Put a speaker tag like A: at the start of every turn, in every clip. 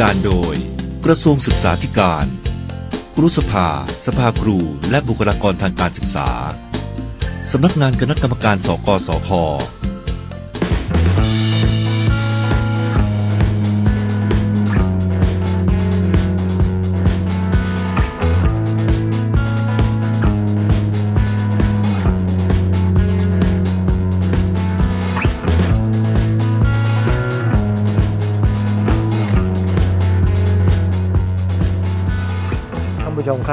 A: การโดย กระทรวงศึกษาธิการ ครุสภา สภาครู และบุคลากรทางการศึกษา สำนักงานคณะกรรมการสกสค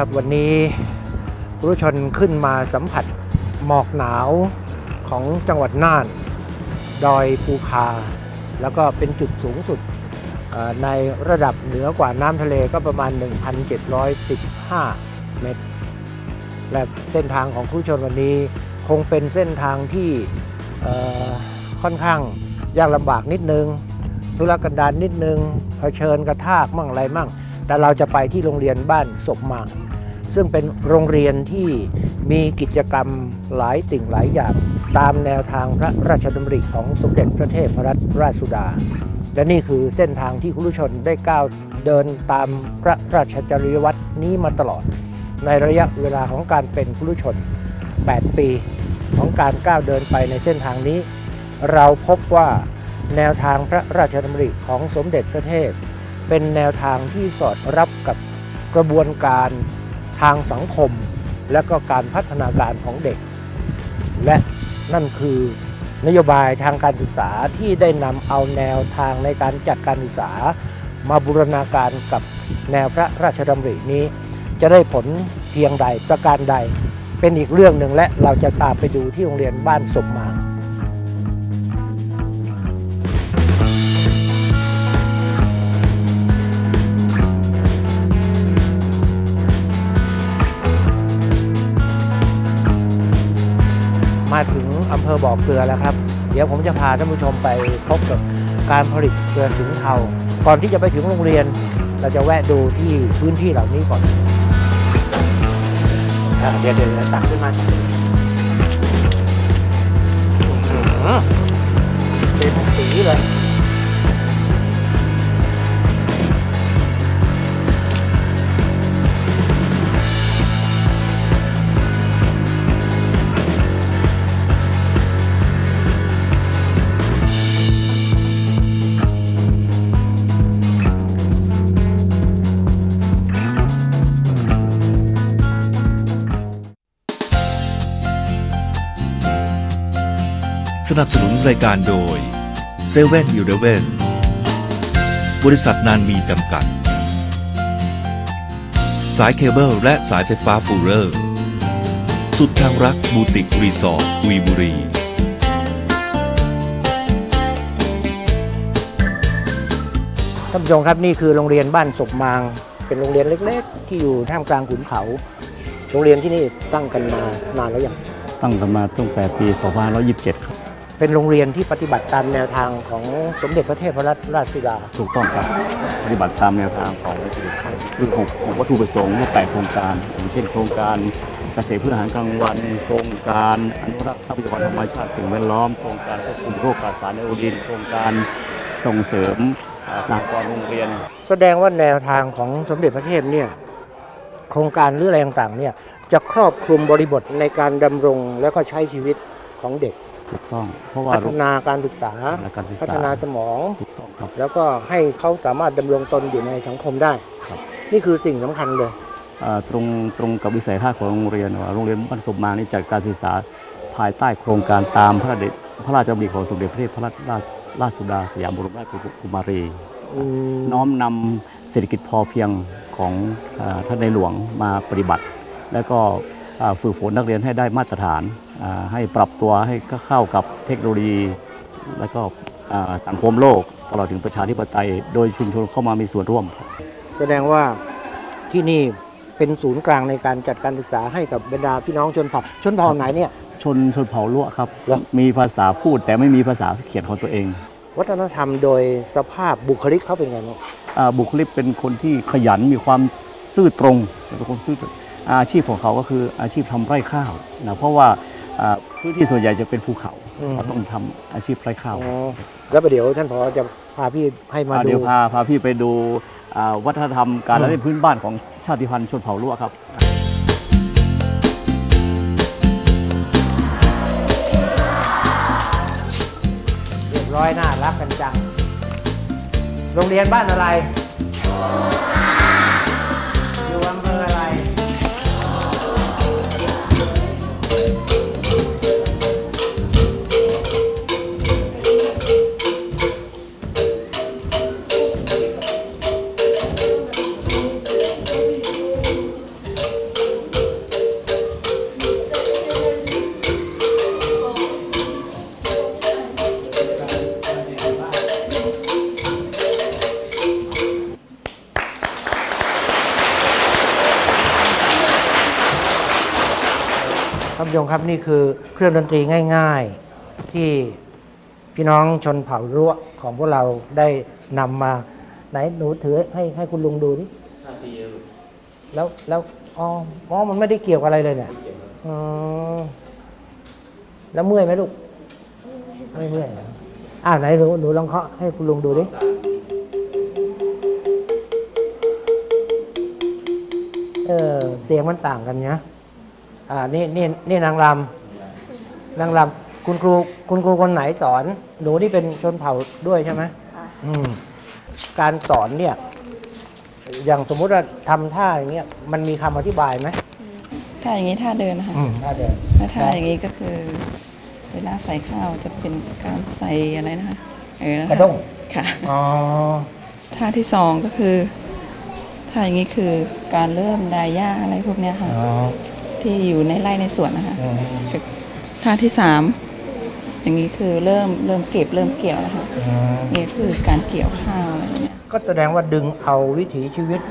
B: ครับวันนี้ผู้ชนขึ้นมาสัมผัสหมอกหนาวของจังหวัดน่าน ดอยภูคา แล้วก็เป็นจุดสูงสุดในระดับเหนือกว่าน้ำทะเลก็ประมาณ 1,715 เมตร และเส้นทางของผู้ชนวันนี้คงเป็นเส้นทางที่ค่อนข้างยากลำบากนิดนึงธุรกันดารนิดนึงเผชิญกระทากมั่งอะไรมั่ง แต่เราจะไปที่โรงเรียนบ้านศพมาง ซึ่งเป็นโรงเรียนที่มีกิจกรรมหลายสิ่งหลายอย่าง ตามแนวทางพระราชดำริของสมเด็จพระเทพรัตนราชสุดา และนี่คือเส้นทางที่คุณผู้ชนได้ก้าวเดินตามพระราชจริยวัตรนี้มาตลอด ในระยะเวลาของการเป็นคุณผู้ชน 8 ปีของการก้าวเดินไปในเส้นทางนี้ เราพบว่าแนวทางพระราชดำริของสมเด็จพระเทพ เป็นแนวทางที่สอดรับกับกระบวนการ ทางสังคม และก็การพัฒนาการของเด็ก และนั่นคือนโยบายทางการศึกษาที่ได้นำเอาแนวทางในการจัดการศึกษา มาบูรณาการกับแนวพระราชดำรินี้ จะได้ผลเพียงใดประการใด เป็นอีกเรื่องหนึ่งและเราจะตามไปดูที่โรงเรียนบ้านสมมา มาถึงอำเภอบ่อเกลือแล้วครับ เดี๋ยวผมจะพาท่านผู้ชมไปพบกับการผลิตเกลือสินเทาก่อนที่จะไปถึงโรงเรียน เราจะแวะดูที่พื้นที่เหล่านี้ก่อนอะเดี๋ยวเดี๋ยวเดี๋ยวตักขึ้นมาอื้อหือเป็นสีเลย
A: สนับสนุนรายการโดยเซเว่นยูเดเวนบริษัทนานมีจำกัด สายเคเบิลและสายไฟฟ้าฟูเรอร์ สุดทางรักบูติกรีสอร์ทกุยบุรี
B: ท่านผู้ชมครับนี่คือโรงเรียนบ้านศพมาง เป็นโรงเรียนเล็กๆ ที่อยู่ท่ามกลางขุนเขา โรงเรียนที่นี่ตั้งกันมานานแล้วยัง
C: ตั้งกันมาตั้งแต่ปี 2527 ครับ
B: เป็นโรงเรียนที่ปฏิบัติตามแนวทางของสมเด็จพระเทพรัตนราชสุดา
C: ถูกต้องครับ ปฏิบัติตามแนวทางของคือหกหกวัตถุประสงค์และแปดโครงการอย่างเช่น โครงการเกษตรพืชอาหารกลางวัน โครงการอนุรักษ์ทรัพยากรธรรมชาติสิ่งแวดล้อม โครงการควบคุมโรคขาดสารไอโอดีนโครงการส่งเสริมอ่าสหกรณ์โรงเรียน
B: แสดงว่าแนวทางของสมเด็จพระเทพเนี่ยโครงการหรืออะไรต่างๆเนี่ยจะครอบคลุมบริบทในการดำรงและก็ใช้ชีวิตของเด็ก
C: ถูกต้อง เพราะว่า
B: พัฒนาการศึกษา
C: และการศึก
B: พั
C: ษา
B: ฒนาสมอง
C: ถูกต้องครับ
B: แล้วก็ให้เขาสามารถดำรงตนอยู่ในสังคมได้
C: ครับ
B: นี่คือสิ่งสำคัญเลย
C: อ่าตรงตรงกับวิสัยทัศน์ของโรงเรียนว่าโรงเรียนบ้านสมมานี่จัดการศึกษาภายใต้โครงการตามพระราชดพระราชดำริของสมเด็จพระเทพรัตนราชราชสุดาสยามบรมราชกุมารี
B: อืม
C: น้อมนำเศรษฐกิจพอเพียงของอ่าท่านในหลวงมาปฏิบัติ แล้วก็อ่า ฝึกฝนนักเรียนให้ได้มาตรฐานอ่าให้ปรับตัวให้เข้ากับเทคโนโลยี และก็อ่าสังคมโลกตลอดถึงประชาธิปไตย โดยชุมชนเข้ามามีส่วนร่วมครับ
B: แสดงว่าที่นี่เป็นศูนย์กลางในการจัดการศึกษาให้กับบรรดาพี่น้องชนเผ่าชนเผ่าไหนเนี่ย
C: ชนชนเผ่าล้วครับ
B: เหรอ
C: มีภาษาพูดแต่ไม่มีภาษาเขียนของตัวเอง
B: วัฒนธรรมโดยสภาพบุคลิกเขาเป็นไงบ้าง
C: อ่าบุคลิกเป็นคนที่ขยันมีความซื่อตรงเป็นคนซื่อตรง อาชีพของเขาก็คืออาชีพทำไร่ข้าวนะเพราะว่าอ่าพื้นที่ส่วนใหญ่จะเป็นภูเขา
B: อืม
C: เขาต้องทำอาชีพไร่ข้าว
B: อ๋อแล้วประเดี๋ยวท่านผอจะพาพี่ให้มา
C: อ่า
B: ดู
C: เดี๋ยวพาพาพี่ไปดูอ่าวัฒนธรรมการ
B: อืม
C: ละเล่นพื้นบ้านของชาติพันธุ์ชนเผ่าล้วครับ
B: เรียบร้อยน่ารักกันจังโรงเรียนบ้านอะไร ท่านผู้ชมครับนี่คือเครื่องดนตรีง่าย ๆที่พี่น้องชนเผ่ารั้วของพวกเราได้นำมา ไหนหนูถือให้ให้คุณลุงดูดิแล้วแล้วอ๋ออ๋อมันไม่ได้เกี่ยวกับอะไรเลยเนี่ยอ๋อแล้วเมื่อยไหมลูกไม่เมื่อยเหรออ้าวไหนหนูหนูลองเคาะให้คุณลุงดูดิเออเสียงมันต่างกันเนี้ย อ่านี่นี่นี่นางรำนางรำคุณครูคุณครูคนไหนสอน หนูนี่เป็นชนเผ่าด้วยใช่ไหมอืมการสอนเนี่ย อย่างสมมุติว่าทำท่าอย่างเงี้ยมันมีคำอธิบายไหม
D: ถ้าอย่างนี้ท่าเดินนะคะ
B: อืมท่าเดิน
D: ถ้าท่าอย่างนี้ก็คือ เวลาใส่ข้าวจะเป็นการใส่อะไรนะคะเออนะคะ
B: กระด้ง
D: ค่ะ
B: อ๋อ
D: ท่าที่สองก็คือท่าอย่างนี้คือการเริ่มดายหญ้าอะไรพวกเนี้ยค่ะ
B: อ๋อ
D: ที่อยู่ในไร่ในสวนนะคะ
B: อืม
D: ท่าที่สามอย่างนี้คือเริ่มเริ่มเก็บเริ่มเกี่ยวแล้วค่ะ
B: อืม
D: นี่คือการเกี่ยวข้าวอะไรเงี้ย
B: ก็แสดงว่าดึงเอาวิถีชีวิต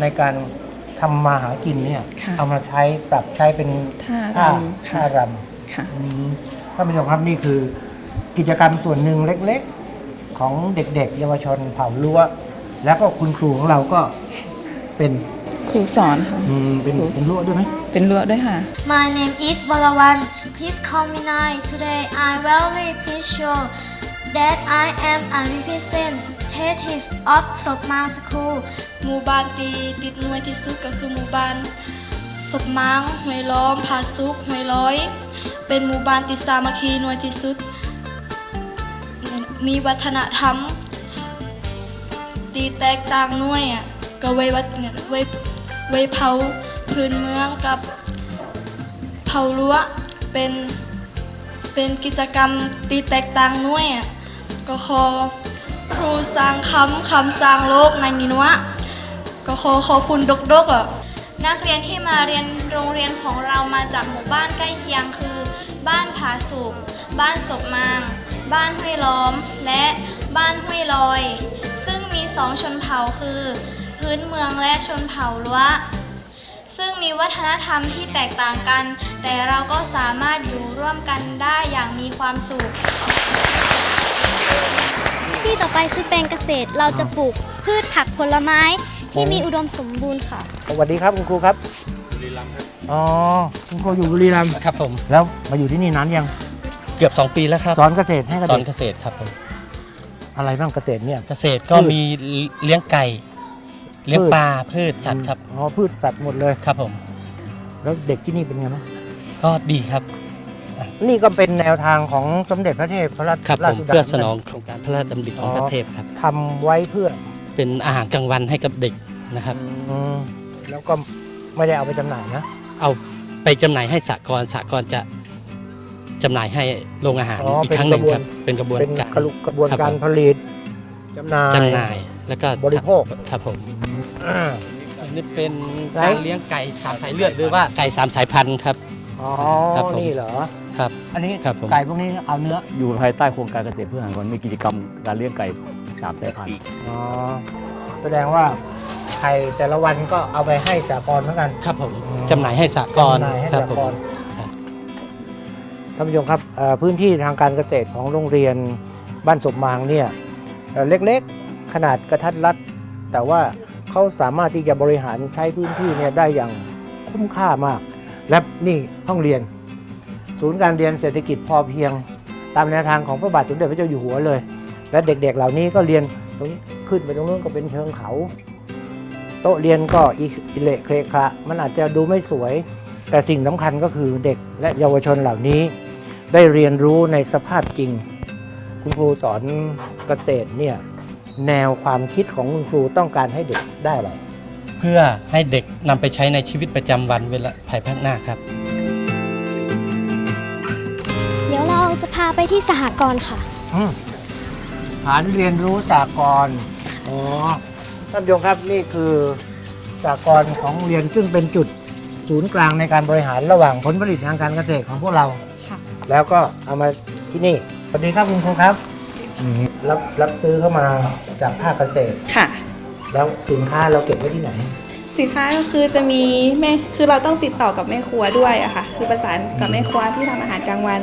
B: ในการทำมาหากินเนี่ย
D: ค่ะ
B: เอามาใช้ปรับใช้เป็น
D: ท่า
B: ท่ารำท่า
D: ค่ะ
B: ร
D: ค่ะำ
B: อืมท่านผู้ชมครับนี่คือ กิจกรรมส่วนหนึ่งเล็กๆ ของเด็กๆ เยาวชนเผ่ารั้วแล้วก็คุณครูของเราก็เป็น
D: ครูสอนค่ะ
B: อืมเป็นเป็นรั้วด้วยไหม
D: เป็นรั้วด้วยค่ะ
E: My name is Valawan. Please call me Nai. Today I'm very pleased show that I am a representative of Sopma School.
F: หมู่บ้านตีติดหน่วยที่สุดก็คือหมู่บ้านศพมังห้วยล้อมผาซุกห้วยร้อย เป็นหมู่บ้านติดสามัคคีหน่วยที่สุด มีวัฒนธรรม ตีแตกต่างหน่วยอะก็ไว้วัดเนี่ย ไว้เผาพื้นเมืองกับเผารั้วเป็นเป็นกิจกรรมตีแตกต่างน่วยอะก็ขอครูสร้างคำคำสร้างโลกในนินวะก็ขอขอบคุณดกดกอะ
E: นักเรียนที่มาเรียนโรงเรียนของเรามาจากหมู่บ้านใกล้เคียงคือ บ้านผาสุกบ้านศพมาง บ้านห้วยล้อม และบ้านห้วยลอย ซึ่งมีสองชนเผ่าคือ พื้นเมืองและชนเผ่าล้วซึ่งมีวัฒนธรรมที่แตกต่างกัน แต่เราก็สามารถอยู่ร่วมกันได้อย่างมีความสุข
G: ที่ต่อไปคือแปลงเกษตรเราจะปลูกพืชผักผลไม้ที่มีอุดมสมบูรณ์ค่ะ
B: สวัสดีครับคุณครูครับ บุรีรัมย์ครับอ๋อคุณครูอยู่บุรีรัมย์
H: ครับผม
B: แล้วมาอยู่ที่นี่นานยัง
H: เกือบ 2 ปีแล้วครับ
B: สอนเกษตรให้กับ
H: สอน
B: เด็ก
H: เกษตรครับผม
B: อะไรบ้างเกษตรเนี่ย
H: เกษตรก็
B: พืช
H: มีเลี้ยงไก่ เลี้ยง
B: พืช
H: ปลาพืชสัตว์ครับ
B: อ๋อพืชสัตว์หมดเลย
H: ครับผม
B: แล้วเด็กที่นี่เป็นไงบ้าง
H: ก็ดีครับ
B: นี่ก็เป็นแนวทางของสมเด็จพระเทพพระราช
H: ครับ
B: รา
H: ผ
B: ช
H: ม
B: สุดา
H: เพื่อสนองโครงการพระราชดำริของ
B: อ๋อ
H: พระเทพครับ
B: ทำไว้เพื่อ
H: เป็นอาหารกลางวันให้กับเด็กนะครับ
B: อืมแล้วก็ไม่ได้เอาไปจำหน่ายนะ
H: เอาไปจำหน่ายให้สหกรณ์สหกรณ์จะจำหน่ายให้โรงอาหาร
B: อ๋ออี
H: อีกครั้งหนึ่ง
B: เป็นกระบวน
H: ครับ เป็นกระบวน
B: เป็น
H: การ
B: กระลุกระบวน
H: ครับ
B: การ
H: ผม
B: ผลิตจำหน่าย
H: จำหน่ายแล้วก็
B: บริโภค
H: ครับผม
B: อ่า
H: อันนี้เป็น
B: ไหน
H: การเลี้ยงไก่สามสายเลือดหรือว่าไก่สามสายพันธุ์ครับ
B: อ๋อ
H: ครับผม
B: นี่เหรอ
H: ครับ
B: อันนี้
H: ครับผม
B: ไก่พวกนี้เอาเนื้อ
C: อยู่ภายใต้โครงการเกษตรเพื่ออาหารกลางวันมีกิจกรรมการเลี้ยงไก่สามสายพันธุ์
B: อ๋อ แสดงว่าไข่แต่ละวันก็เอาไปให้สากรณ์เหมือนกัน
H: ครับผม
B: อืม
H: จำหน่ายให้สากรณ์
B: จำหน่ายให้
H: ครั
B: สา
H: ผ
B: ก
H: ม
B: รณ์ท่านผู้ชมครับเอ่อพื้นที่ทางการเกษตรของโรงเรียนบ้านสมมางเนี่ยเอ่อเล็กๆ ขนาดกระทัดรัด แต่ว่า เขาสามารถที่จะบริหารใช้พื้นที่เนี่ยได้อย่างคุ้มค่ามาก และนี่ห้องเรียน ศูนย์การเรียนเศรษฐกิจพอเพียง ตามแนวทางของพระบาทสมเด็จพระเจ้าอยู่หัวเลย และเด็กๆเหล่านี้ก็เรียนตรงนี้ขึ้นไปตรงนู้นก็เป็นเชิงเขา โต๊ะเรียนก็อิเละเคระคะ มันอาจจะดูไม่สวย แต่สิ่งสำคัญก็คือเด็กและเยาวชนเหล่านี้ ได้เรียนรู้ในสภาพจริง คุณครูสอนเกษตรเนี่ย แนวความคิดของคุณครูต้องการให้เด็กได้อะไร
H: เพื่อให้เด็กนำไปใช้ในชีวิตประจำวันเวลาภายภาคหน้าครับ
G: เดี๋ยวเราจะพาไปที่สหกรณ์ค่ะ
B: อืมฐานเรียนรู้สากลอ๋อท่านผู้ชมครับนี่คือสากลของโรงเรียนซึ่งเป็นจุดศูนย์กลางในการบริหารระหว่างผลผลิตทางการเกษตรของพวกเรา
D: ค่ะ
B: แล้วก็เอามาที่นี่ สวัสดีครับคุณครูครับอืม รับรับซื้อเข้ามาจากภาคเกษตร
D: ค่ะ
B: แล้วสินค้าเราเก็บไว้ที่ไหน
D: สินค้าก็คือจะมีแม่คือเราต้องติดต่อกับแม่ครัวด้วยอะค่ะ คือประสานกับแม่ครัวที่ทำอาหารกลางวัน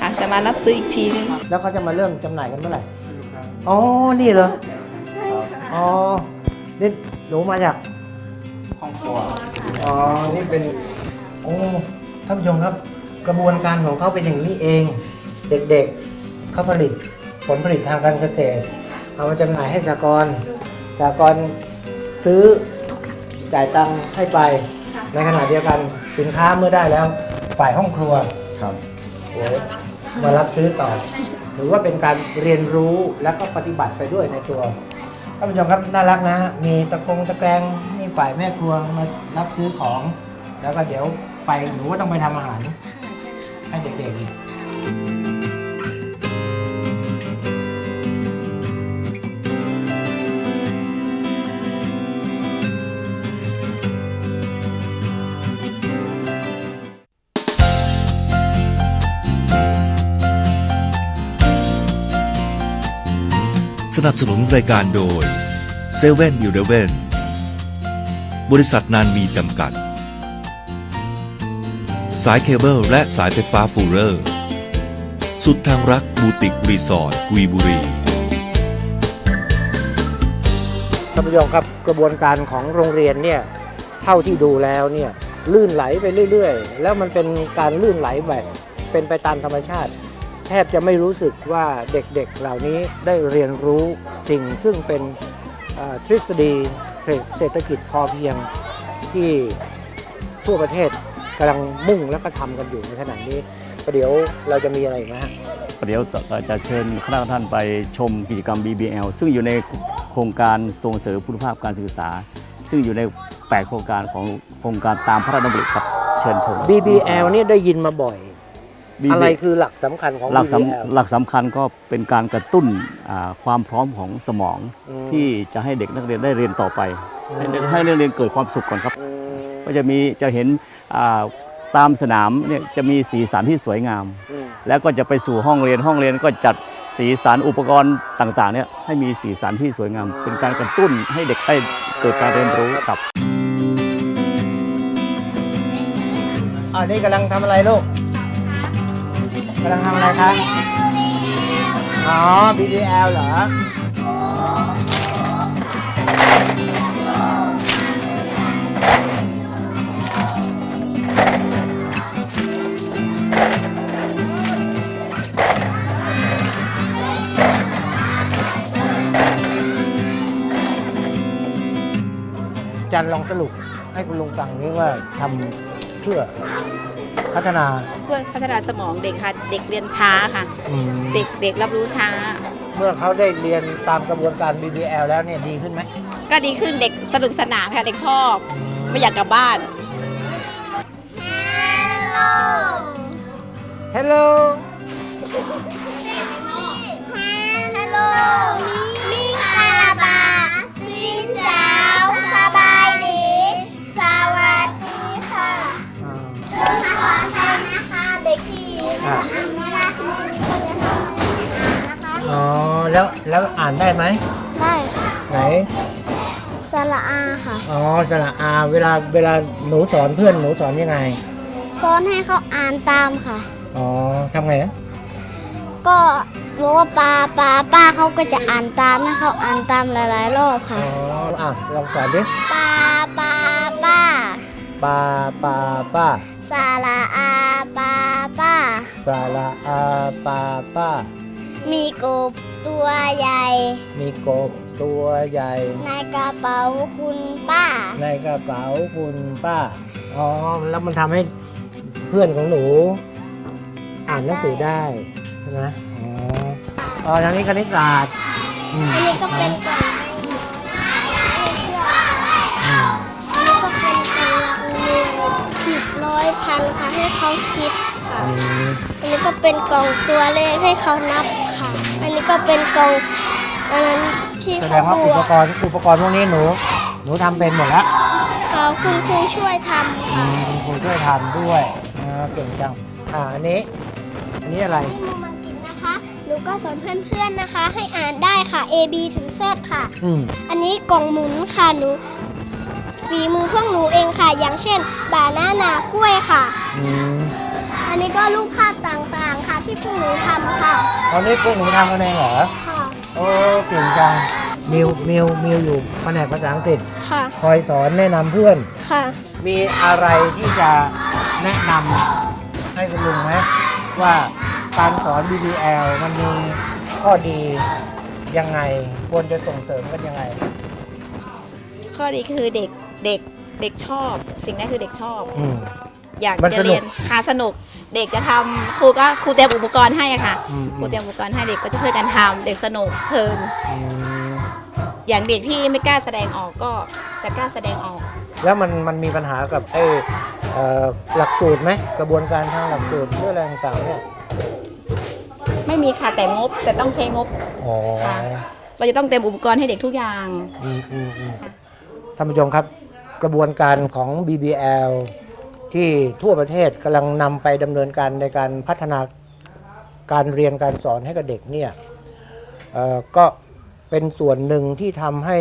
D: ค่ะ จะมารับซื้ออีกทีนึง
B: แล้วเขาจะมาเริ่มจำหน่ายกันเมื่อไหร่ อ๋อ นี่เหรออ๋อ นี่หนูมาจากห้องครัว อ๋อ นี่เป็น โอ้ท่านผู้ชมครับ กระบวนการของเขาเป็นอย่างนี้เอง เด็กๆเขาผลิต ผลผลิตทางการเกษตร เอามาจำหน่ายให้สากลสากลซื้อจ่ายตังค์ให้ไป ในขณะเดียวกันสินค้าเมื่อได้แล้ว ฝ่ายห้องครัว
C: ครับ
B: โอ้ยมารับซื้อต่อถือว่าเป็นการเรียนรู้แล้วก็ปฏิบัติไปด้วยในตัวท่านผู้ชมครับน่ารักนะ มีตะกงตะแกรงนี่ฝ่ายแม่ครัวมารับซื้อของ แล้วก็เดี๋ยวไปหนูก็ต้องไปทำอาหารให้เด็กๆอีก
A: นับสนุนรายการโดยเซเว่นอีเลเว่นบริษัทนานมีจำกัด สายเคเบิลและสายไฟฟ้าฟูเรอร์ สุดทางรักบูติกรีสอร์ทกุยบุรี
B: ท่านผู้ชมครับกระบวนการของโรงเรียนเนี่ยเท่าที่ดูแล้วเนี่ยลื่นไหลไปเรื่อย ๆ แล้วมันเป็นการลื่นไหลแบบเป็นไปตามธรรมชาติ ทบจะไม่รู้สึกว่าเด็กๆเหล่านี้ได้เรียนรู้สิ่งซึ่งเป็นเอ่อทฤษฎีเศรษฐกิจพอเพียงที่ทั่วประเทศกำลังมุ่งแล้วก็ทำกันอยู่ในขณะนี้ประเดี๋ยวเราจะมีอะไรอีกไหมฮะ
C: เดี๋ยวจะเชิญคณะท่านไปชมกิจกรรม BBL ซึ่งอยู่ในโครงการส่งเสริมคุณภาพการศึกษา ซึ่งอยู่ใน8โครงการของโครงการตามพระราชดำริครับเชิญชม
B: BBL เนี่ยได้ยินมาบ่อย
C: BBL
B: อะไรคือหลักสำคัญของ
C: หลัก
B: BBL
C: สำหลักสำคัญก็เป็นการกระตุ้นอ่าความพร้อมของสมอง
B: อืม
C: ที่จะให้เด็กนักเรียนได้เรียนต่อไป
B: อืม
C: ให้ให้นักเรียนเกิดความสุขก่อนครับ
B: อืม
C: ก็จะมีจะเห็นอ่าตามสนามเนี่ยจะมีสีสันที่สวยงาม
B: อืม
C: แล้วก็จะไปสู่ห้องเรียนห้องเรียนก็จัดสีสันอุปกรณ์ต่างๆเนี่ยให้มีสีสันที่สวยงาม เป็นการกระตุ้นให้เด็กได้เกิดการเรียนรู้ครับ
B: อ่านี่กำลังทำอะไรลูก กำลังทำอะไรคะ อ๋อ BBL เหรอ จันลองสรุปให้คุณลุงฟังนี้ว่าทำเพื่อ พัฒนา
I: เพื่อพัฒนาสมองเด็กค่ะ เด็กเรียนช้าค่ะ
B: อืม
I: เด็กเด็กรับรู้ช้า
B: เมื่อเขาได้เรียนตามกระบวนการ BBL แล้วเนี่ยดีขึ้นไหม
I: ก็ดีขึ้นเด็กสนุกสนานค่ะเด็กชอบ ไม่อยากกลับบ้าน
B: ฮัลโหล
G: ฮัล บายดีสวัสดีค่ะ
B: อ่า
G: ขอทานะคะ
B: อ๋อ แล้วแล้วอ่านได้ไหม
G: ได้ค่ะ
B: ไหน
G: สระอาค่ะ
B: อ๋อสระอาเวลาเวลาหนูสอนเพื่อนหนูสอนยังไง
G: ซ้อนให้เขาอ่านตามค่ะ
B: อ๋อทำไงนะ
G: ก็บอกว่าปลาปลาป้าเขาก็จะอ่านตามให้เขาอ่านตามหลาย ๆ รอบค่ะ
B: อ๋ออะลองสอนดิ
G: ปลาปลาป้า
B: ปลาปลาป้า
G: สระอาปลาป้า
B: สระอาปลาป้า
G: มีกบตัวใหญ่
B: มีกบตัวใหญ่
G: ในกระเป๋าคุณป้า
B: ในกระเป๋าคุณป้า อ๋อ แล้วมันทำให้เพื่อนของหนู อ่านหนังสือได้ใช่ไหมอ๋ออ๋อทางนี้คณิตศาสตร์อืม
G: อันนี้ก็เป็นกล่อง ร้อยพันค่ะให้เขาคิดค่ะ
B: อืม
G: อันนี้ก็เป็นกล่องตัวเลขให้เขานับค่ะ อันนี้ก็เป็นกล่องอันนั้นที่
B: แสด
G: เขา
B: งว่า
G: บ
B: อุ
G: ว
B: ป
G: ก
B: กรณ์อุปกรณ์พวกนี้หนู หนูทำเป็นหมดแล้ว
G: เขาคุณครูช่วยทำ
B: อื
G: ค่ะ
B: มคุณครูช่วยทำด้วยอ่าเก่งจังอ่าอันนี้ อันนี้อะไร
G: ให้มูมันกินนะคะหนูก็สอนเพื่อนๆนะคะ ให้อ่านได้ค่ะ A B ถึง Z ค่ะ
B: อืม
G: อันนี้กล่องหมุนค่ะหนู ฝีมือพวกหนูเองค่ะ อย่างเช่น บานาน่ากล้วยค่ะ
B: อืม
G: อันนี้ก็รูปภาพต่างๆค่ะที่พวกหนูทำค่ะ
B: ตอนนี้พวกหนูทำกันเองเหรอ
G: ค่ะ
B: โอ้เก่งจัง มิว มิว มิวอยู่แผนกภาษาอังกฤษ
G: ค่ะ
B: คอยสอนแนะนำเพื่อน
G: ค่ะ
B: มีอะไรที่จะแนะนำให้คุณลุงไหมว่าการสอน BBL มันมีข้อดียังไง ควรจะส่งเสริมกันยังไง
I: ข้อดีคือเด็กเด็กเด็กชอบ สิ่งนั้นคือเด็กชอบ
B: อืม
I: อยาก
B: มันส
I: จะ
B: นุก
I: เรียนค่ะสนุก เด็กจะทำครูก็ครูเตรียมอุปกรณ์ให้อะค่ะ
B: อืม
I: ครูเตรียมอุปกรณ์ให้เด็กก็จะช่วยกันทำเด็กสนุกเพลิน
B: อืม
I: อย่างเด็กที่ไม่กล้าแสดงออกก็จะกล้าแสดงออก
B: แล้วมันมันมีปัญหากับไอ้เอ่อหลักสูตรไหมกระบวนการทางหลักสูตรเรื่องอะไรต่างๆเนี่ย
I: ไม่มีค่ะแต่งบแต่ต้องใช้งบ
B: อ๋อ
I: ค่ะ เราจะต้องเตรียมอุปกรณ์ให้เด็กทุกอย่าง
B: อืมอืมอืม ท่านผู้ชมครับ กระบวนการของ BBL ที่ทั่วประเทศกำลังนำไปดำเนินการในการพัฒนาการเรียนการสอนให้กับเด็กเนี่ยก็เป็นส่วนหนึ่งที่ทำให้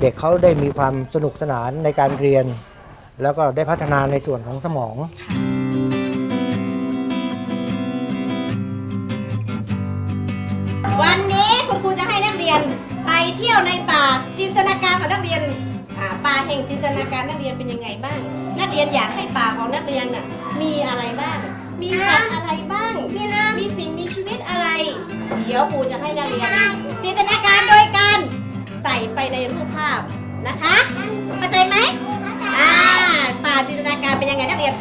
B: เด็กเขาได้มีความสนุกสนานในการเรียน แล้วก็ได้พัฒนาในส่วนของสมอง
J: วันนี้คุณครูจะให้นักเรียนไปเที่ยวในป่าจินตนาการของนักเรียน ป่าแห่งจินตนาการนักเรียนเป็นยังไงบ้าง นักเรียนอยากให้ป่าของนักเรียนน่ะมีอะไรบ้าง มีสัตว์อะไรบ้าง มีสิ่งมีชีวิตอะไร เดี๋ยวครูจะให้นักเรียน จินตนาการโดยการใส่ไปในรูปภาพนะคะเข้าใจไหมอ่าป่าจินตนาการเป็นยังไงนักเรียน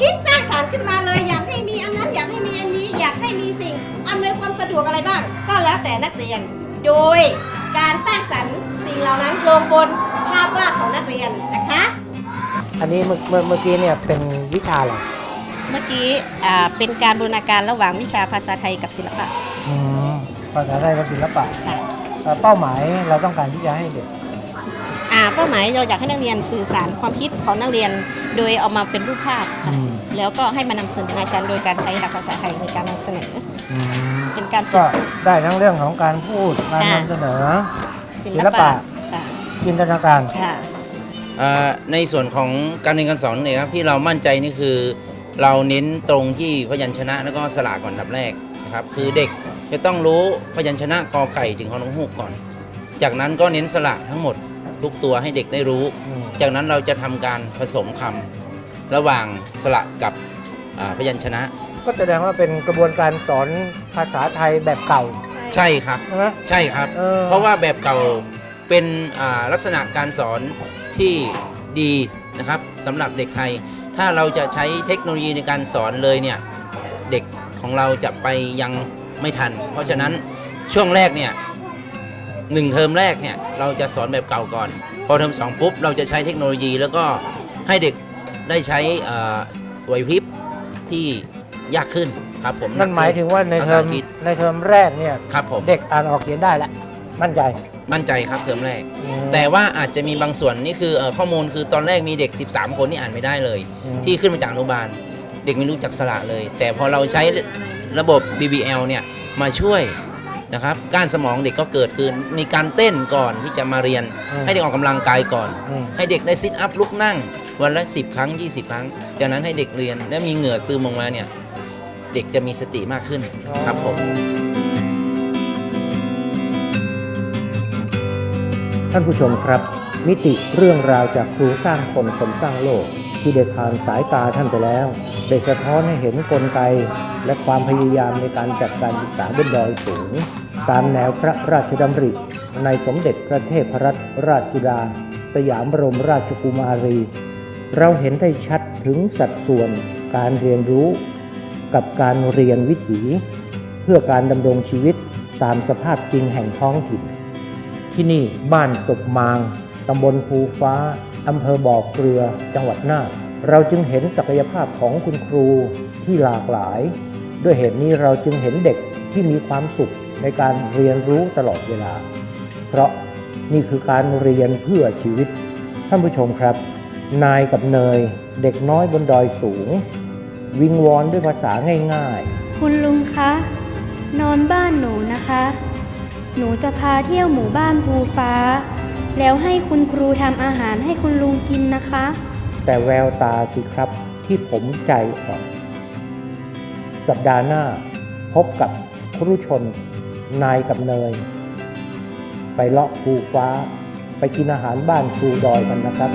J: คิดสร้างสารรค์ขึ้นมาเลยอยากให้มีอันนั้นอยากให้มีอันนี้อยากให้มีสิ่งอำนวยความสะดวกอะไรบ้าง ก็แล้วแต่นักเรียน โดยการสร้างสรรค์สิ่งเหล่านั้นลงบนภาพวาดของนักเรียนนะคะ
B: อันนี้เมื่อเมื่อเมื่อกี้เนี่ยเป็นวิชาอะไร
J: เมื่อกี้อ่าเป็นการบูรณาการระหว่างวิชาภาษาไทยกับศิลปะ
B: อืมภาษาไทยกับศิลปะ
J: ค่ะ
B: เอ่อเป้าหมายเราต้องการที่จะให้เด็ก
J: อ่าเป้าหมายเราอยากให้นักเรียนสื่อสารความคิดของนักเรียน โดยเอามาเป็นรูปภาพค่ะ
B: อืม
J: แล้วก็ให้มานำเสนอในชั้นโดยการใช้หลักภาษาไทยในการนำเสนอ
B: อืม
J: เป็นการฝึ
B: ก็
J: ก
B: ได้ทั้งเรื่องของการพูดการ
J: ค่ะ
B: นำเสนอ
J: ศิ
B: ศิ
J: ล
B: ล
J: ปะ
B: ปะ
J: ค่ะ
B: จินตนาการ
J: ค่ะ
K: อ่าในส่วนของการเรียนการสอนเนี่ยครับที่เรามั่นใจนี่คือ เราเน้นตรงที่พยัญชนะแล้วก็สระก่อนอันดับแรกนะครับคือเด็กจะต้องรู้พยัญชนะกอไก่ถึงฮอนกฮูกก่อน จากนั้นก็เน้นสระทั้งหมดทุกตัวให้เด็กได้รู้
B: อืม
K: จากนั้นเราจะทำการผสมคำระหว่างสระกับอ่าพยัญชนะ
B: ก็แสดงว่าเป็นกระบวนการสอนภาษาไทยแบบเก่า
K: ใช่ครับ
B: ใช่ไหม
K: ใช่ครับ
B: ออ
K: เพราะว่าแบบเก่า เป็นอ่าลักษณะการสอนที่ดีนะครับสำหรับเด็กไทย ถ้าเราจะใช้เทคโนโลยีในการสอนเลยเนี่ยเด็กของเราจะไปยังไม่ทัน เพราะฉะนั้นช่วงแรกเนี่ยหนึ่งเทอมแรกเนี่ยเราจะสอนแบบเก่าก่อน พอเทอมสองปุ๊บเราจะใช้เทคโนโลยี แล้วก็ให้เด็กได้ใช้เอ่อไหวพริบที่ยากขึ้นครับผม
B: นั่นหมายถึงว่าใน
K: ภา
B: เท
K: ษา
B: อ
K: อั
B: ม
K: งกฤษ
B: ในเทอมแรกเนี่ย
K: ครับผม
B: เด็กอ่านออกเขียนได้แล้ว มั่นใจ
K: มั่นใจครับเทอมแรก
B: อืม
K: แต่ว่าอาจจะมีบางส่วนนี่คือเอ่อข้อมูลคือตอนแรกมีเด็ก 13 คนที่อ่านไม่ได้เลย
B: อืม
K: ที่ขึ้นมาจากอนุบาล เด็กไม่รู้จักสระเลย แต่พอเราใช้ระบบ BBL เนี่ยมาช่วยนะครับก้านสมองเด็กก็เกิดขึ้นมีการเต้นก่อนที่จะมาเรียน
B: อืม
K: ให้เด็กออกกำลังกายก่อน
B: อืม
K: ให้เด็กได้ซิทอัพลุกนั่ง วันละ 10 ครั้ง 20 ครั้ง จากนั้นให้เด็กเรียนและมีเหงื่อซึมออกมาเนี่ย เด็กจะมีสติมากขึ้นครับผม
B: ท่านผู้ชมครับ มิติเรื่องราวจากครูสร้างคนคนสร้างโลก ที่ได้ผ่านสายตาท่านไปแล้ว ได้สะท้อนให้เห็นกลไก และความพยายามในการจัดการศึกษาบนดอยสูง ตามแนวพระราชดำริ ในสมเด็จพระเทพรัตนราชสุดา สยามบรมราชกุมารี เราเห็นได้ชัดถึงสัดส่วนการเรียนรู้ กับการเรียนวิถี เพื่อการดำรงชีวิตตามสภาพจริงแห่งท้องถิ่น ที่นี่บ้านศพมางตำบลภูฟ้าอำเภอบ่อเกลือจังหวัดน่านเราจึงเห็นศักยภาพของคุณครูที่หลากหลาย ด้วยเหตุนี้เราจึงเห็นเด็กที่มีความสุขในการเรียนรู้ตลอดเวลา เพราะนี่คือการเรียนเพื่อชีวิต ท่านผู้ชมครับ นายกับเนย เด็กน้อยบนดอยสูง วิงวอนด้วยภาษาง่ายๆ
L: คุณลุงคะ นอนบ้านหนูนะคะ หนูจะพาเที่ยวหมู่บ้านภูฟ้า แล้วให้คุณครูทำอาหารให้คุณลุงกินนะคะ
B: แต่แววตาสิครับที่ผมใจอ่อน สัปดาห์หน้าพบกับครุชน นายกับเนย ไปเลาะภูฟ้า ไปกินอาหารบ้านครูดอยกันนะครับ